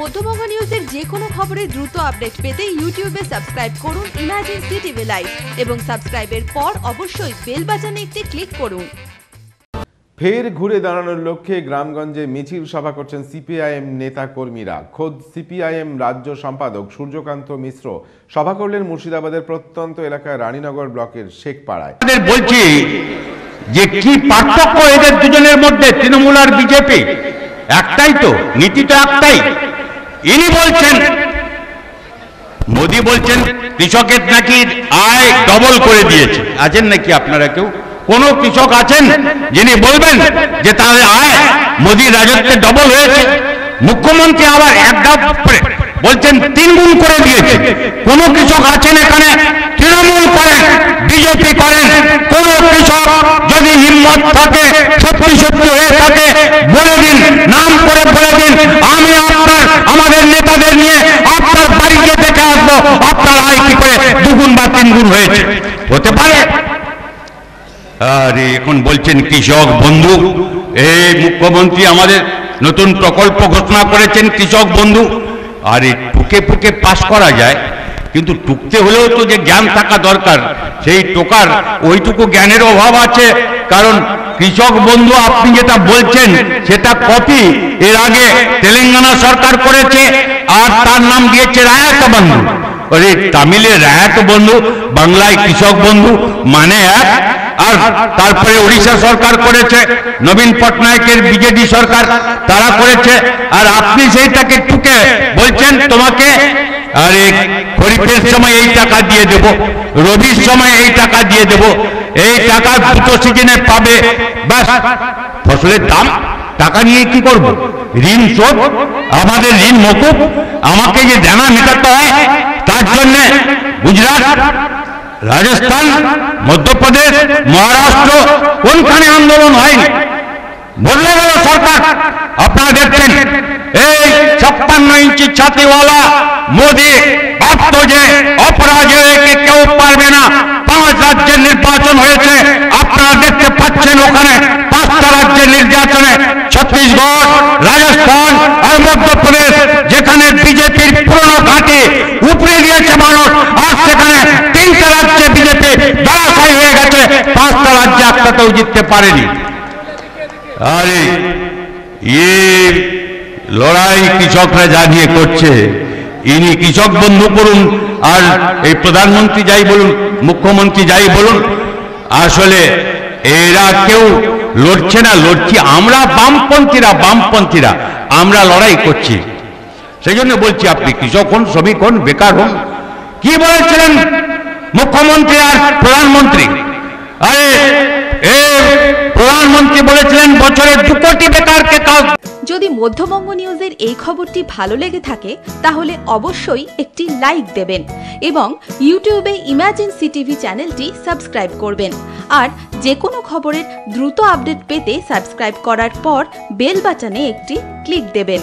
মধ্যবঙ্গ নিউজের যে কোনো খবরের দ্রুত আপডেট পেতে ইউটিউবে সাবস্ক্রাইব করুন ইমার্জেন্সি টিভি লাইভ এবং সাবস্ক্রাইবের পর অবশ্যই বেল বাটনে একটি ক্লিক করুন। ফের ঘুরে দাঁড়ানোর লক্ষ্যে গ্রামগঞ্জে মিছিল সভা করছেন সিপিআইএম নেতা কর্মীরা খোদ সিপিআইএম রাজ্য সম্পাদক সূর্যকান্ত মিশ্র সভা করলেন মুর্শিদাবাদের প্রত্যন্ত এলাকায় রানীনগর ব্লকের শেখপাড়ায়। বলছি যে কি পার্থক্য এদের দুজনের মধ্যে তৃণমূল আর বিজেপি? একটাই তো নীতি তো একটাই। ইনি বলছেন, মোদি বলছেন, কৃষকের নাকি আয় ডবল করে দিয়েছে। আছেন নাকি আপনারা কেউ? কোন কৃষক আছেন যিনি বলবেন যে তাদের আয় মোদির রাজত্বে ডবল হয়েছে। মুখ্যমন্ত্রী আবার এক ধাপ বলছেন তিন গুণ করে দিয়েছে। কোন কৃষক আছেন এখানে? তৃণমূল করেন, বিজেপি করেন। কোন কৃষক যদি হিম্মত থাকে, সত্যি সত্যি হয়ে থাকে, বলে দিন, নাম করে বলে দিন আমি আপনার আমাদের নেতাদের নিয়ে আপনার বাড়িতে দেখে আসব আপনার আয় কি করে দুগুণ বা তিন গুণ হয়েছে হতে পারে। আরে, এখন বলছেন কৃষক বন্ধু। এই মুখ্যমন্ত্রী আমাদের নতুন প্রকল্প ঘোষণা করেছেন কৃষক বন্ধু। আর, টুকে ফুকে পাশ করা যায়, কিন্তু টুকতে হলেও তো যে জ্ঞান থাকা দরকার, সেই টোকার ওইটুকু জ্ঞানের অভাব আছে। কারণ কৃষক বন্ধু, আপনি যেটা বলছেন, সেটা কপি। এর আগে তেলেঙ্গানা সরকার করেছে, আর তার নাম দিয়েছে রায়াত বন্ধু। ওরে তামিলে রায়াত বন্ধু বাংলায় কৃষক বন্ধু মানে এক আর তারপরে উড়িষ্যা সরকার করেছে নবীন পটনায়কের বিজেডি সরকার তারা করেছে আর আপনি সেইটাকে টুকে বলছেন তোমাকে, আরে, খরিফের সময় এই টাকা দিয়ে দেব, রবির সময় এই টাকা দিয়ে দেব, এই টাকা দুটো সিজনে পাবে, ব্যাস। ফসলের দাম, টাকা নিয়ে কি করব? ঋণ শোধ, আমাদের ঋণ মকুব, আমাকে যে দেনা মেটাতে হয় ताजपुर गुजरात, राजस्थान मध्य प्रदेश महाराष्ट्र, उनखाने आंदोलन है बोलने वाला सरकार अपना देखते छप्पन इंची छाती वाला मोदी রাজ্যে জিততে পারেনি। আরে ইয়ে লড়াই কৃষকরা যা নিয়ে করছে, ইনি কৃষক বন্ধু করুন, আর এই প্রধানমন্ত্রী যাই বলুন, মুখ্যমন্ত্রী যাই বলুন, আসলে এরা কেউ লড়ছে না, লড়ছি আমরা বামপন্থীরা বামপন্থীরা, আমরা লড়াই করছি। সেই জন্য বলছি আপনি কৃষক হন, শ্রমিক হন, বেকার হন, কি বলেছিলেন মুখ্যমন্ত্রী আর প্রধানমন্ত্রী? আরে প্রধানমন্ত্রী বলেছিলেন, বছরে দু কোটি বেকারকে কাজ যদি মধ্যবঙ্গ নিউজের এই খবরটি ভালো লেগে থাকে, তাহলে অবশ্যই একটি লাইক দেবেন এবং ইউটিউবে ইমার্জেন্সি টিভি চ্যানেলটি সাবস্ক্রাইব করবেন। আর যে কোনো খবরের দ্রুত আপডেট পেতে সাবস্ক্রাইব করার পর বেল বাটনে একটি ক্লিক দেবেন।